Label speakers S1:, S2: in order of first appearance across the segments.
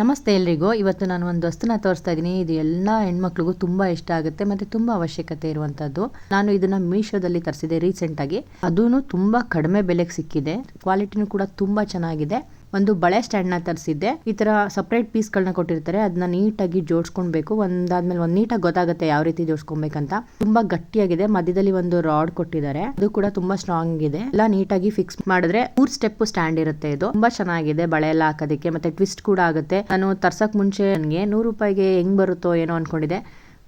S1: ನಮಸ್ತೆ ಎಲ್ರಿಗೂ. ಇವತ್ತು ನಾನು ಒಂದು ವಸ್ತುನ ತೋರಿಸ್ತಾ ಇದ್ದೀನಿ. ಇದು ಎಲ್ಲ ಹೆಣ್ಮಕ್ಳಿಗೂ ತುಂಬ ಇಷ್ಟ ಆಗುತ್ತೆ ಮತ್ತು ತುಂಬ ಅವಶ್ಯಕತೆ ಇರುವಂಥದ್ದು ನಾನು ಇದನ್ನ ಮೀಶೋದಲ್ಲಿ ತರಿಸಿದೆ ರೀಸೆಂಟಾಗಿ. ಅದೂ ತುಂಬ ಕಡಿಮೆ ಬೆಲೆಗೆ ಸಿಕ್ಕಿದೆ. ಕ್ವಾಲಿಟಿನೂ ಕೂಡ ತುಂಬ ಚೆನ್ನಾಗಿದೆ. ಒಂದು ಬಳೆ ಸ್ಟ್ಯಾಂಡ್ನ ತರಿಸಿದ್ದೆ. ಈ ತರ ಸಪರೇಟ್ ಪೀಸ್ ಗಳನ್ನ ಕೊಟ್ಟಿರ್ತಾರೆ. ಅದನ್ನ ನೀಟಾಗಿ ಜೋಡಿಸ್ಕೊಳ್ಬೇಕು ಒಂದಾದ್ಮೇಲೆ ಒಂದ್ ನೀಟಾಗಿ ಗೊತ್ತಾಗುತ್ತೆ ಯಾವ ರೀತಿ ಜೋಡಿಸ್ಕೊಬೇಕಂತ ತುಂಬಾ ಗಟ್ಟಿಯಾಗಿದೆ. ಮಧ್ಯದಲ್ಲಿ ಒಂದು ರಾಡ್ ಕೊಟ್ಟಿದ್ದಾರೆ. ಅದು ಕೂಡ ತುಂಬಾ ಸ್ಟ್ರಾಂಗ್ ಇದೆ. ಎಲ್ಲ ನೀಟಾಗಿ ಫಿಕ್ಸ್ ಮಾಡಿದ್ರೆ ಮೂರ್ ಸ್ಟೆಪ್ ಸ್ಟ್ಯಾಂಡ್ ಇರುತ್ತೆ ಇದು. ತುಂಬಾ ಚೆನ್ನಾಗಿದೆ ಬಳೆ ಎಲ್ಲ ಹಾಕೋದಕ್ಕೆ. ಮತ್ತೆ ಟ್ವಿಸ್ಟ್ ಕೂಡ ಆಗುತ್ತೆ. ನಾನು ತರ್ಸಕ್ ಮುಂಚೆ ನನಗೆ ನೂರು ರೂಪಾಯಿಗೆ ಹೆಂಗ್ ಬರುತ್ತೋ ಏನೋ ಅನ್ಕೊಂಡಿದೆ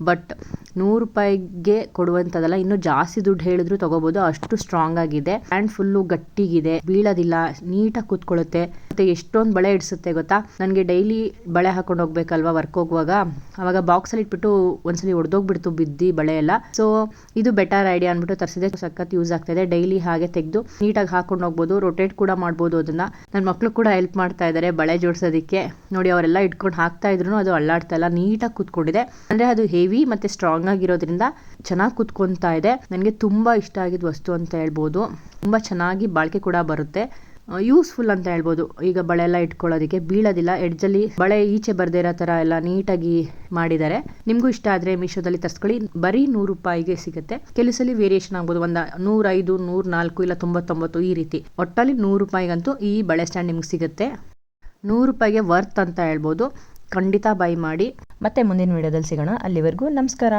S1: ಬಟ್ ನೂರು ರೂಪಾಯಿಗೆ ಕೊಡುವಂಥದ್ದಲ್ಲ, ಇನ್ನೂ ಜಾಸ್ತಿ ದುಡ್ಡು ಹೇಳಿದ್ರು ತಗೋಬಹುದು ಅಷ್ಟು ಸ್ಟ್ರಾಂಗ್ ಆಗಿದೆ. ಹ್ಯಾಂಡ್ ಫುಲ್ಲು ಗಟ್ಟಿಗಿದೆ, ಬೀಳೋದಿಲ್ಲ, ನೀಟಾಗಿ ಕೂತ್ಕೊಳ್ಳುತ್ತೆ. ಮತ್ತೆ ಎಷ್ಟೊಂದು ಬಳೆ ಇಡಿಸುತ್ತೆ ಗೊತ್ತಾ? ನನಗೆ ಡೈಲಿ ಬಳೆ ಹಾಕೊಂಡು ಹೋಗ್ಬೇಕಲ್ವಾ ವರ್ಕ್ ಹೋಗುವಾಗ? ಅವಾಗ ಬಾಕ್ಸಲ್ಲಿ ಇಟ್ಬಿಟ್ಟು ಒಂದ್ಸಲಿ ಒಡೆದೋಗ್ಬಿಡ್ತು ಬಿದ್ದಿ ಬಳೆ ಎಲ್ಲ. ಸೊ ಇದು ಬೆಟರ್ ಐಡಿಯಾ ಅಂದ್ಬಿಟ್ಟು ತರಿಸಿದೆ. ಸಖತ್ ಯೂಸ್ ಆಗ್ತಾ ಇದೆ. ಡೈಲಿ ಹಾಗೆ ತೆಗೆದು ನೀಟಾಗಿ ಹಾಕೊಂಡು ಹೋಗ್ಬೋದು ರೊಟೇಟ್ ಕೂಡ ಮಾಡ್ಬೋದು ಅದನ್ನ. ನನ್ನ ಮಕ್ಕಳು ಕೂಡ ಹೆಲ್ಪ್ ಮಾಡ್ತಾ ಇದ್ದಾರೆ ಬಳೆ ಜೋಡಿಸೋದಕ್ಕೆ. ನೋಡಿ, ಅವರೆಲ್ಲ ಇಟ್ಕೊಂಡು ಹಾಕ್ತಾ ಇದ್ರು ಅದು ಅಳ್ಳಾಡ್ತಾ ಇಲ್ಲ, ನೀಟಾಗಿ ಕೂತ್ಕೊಂಡಿದೆ. ಅಂದ್ರೆ ಅದು ಹೆವಿ ಮತ್ತೆ ಸ್ಟ್ರಾಂಗ್ ಆಗಿರೋದ್ರಿಂದ ಚೆನ್ನಾಗಿ ಕೂತ್ಕೊಂತಾ ಇದೆ. ನನಗೆ ತುಂಬಾ ಇಷ್ಟ ಆಗಿದ ವಸ್ತು ಅಂತ ಹೇಳ್ಬೋದು. ತುಂಬಾ ಚೆನ್ನಾಗಿ ಬಾಳಿಕೆ ಕೂಡ ಬರುತ್ತೆ. ಯೂಸ್ಫುಲ್ ಅಂತ ಹೇಳ್ಬೋದು. ಈಗ ಬಳೆ ಎಲ್ಲ ಇಟ್ಕೊಳ್ಳೋದಕ್ಕೆ ಬೀಳೋದಿಲ್ಲ. ಎಡ್ಜಲ್ಲಿ ಬಳೆ ಈಚೆ ಬರದೇ ಇರೋ ಥರ ಎಲ್ಲ ನೀಟಾಗಿ ಮಾಡಿದ್ದಾರೆ. ನಿಮಗೂ ಇಷ್ಟ ಆದರೆ ಮೀಶೋದಲ್ಲಿ ತರಿಸ್ಕೊಳ್ಳಿ. ಬರೀ ನೂರು ರೂಪಾಯಿಗೆ ಸಿಗುತ್ತೆ. ಕೆಲವು ಸಲ ವೇರಿಯೇಷನ್ ಆಗ್ಬೋದು. ಒಂದು ನೂರೈದು ನೂರ ನಾಲ್ಕು ಇಲ್ಲ ತೊಂಬತ್ತೊಂಬತ್ತು ಈ ರೀತಿ. ಒಟ್ಟಲ್ಲಿ ನೂರು ರೂಪಾಯಿಗಂತೂ ಈ ಬಳೆ ಸ್ಟ್ಯಾಂಡ್ ನಿಮ್ಗೆ ಸಿಗುತ್ತೆ. ನೂರು ರೂಪಾಯಿಗೆ ವರ್ತ್ ಅಂತ ಹೇಳ್ಬೋದು. ಖಂಡಿತ ಬೈ ಮಾಡಿ. ಮತ್ತೆ ಮುಂದಿನ ವಿಡಿಯೋದಲ್ಲಿ ಸಿಗೋಣ. ಅಲ್ಲಿವರೆಗೂ ನಮಸ್ಕಾರ.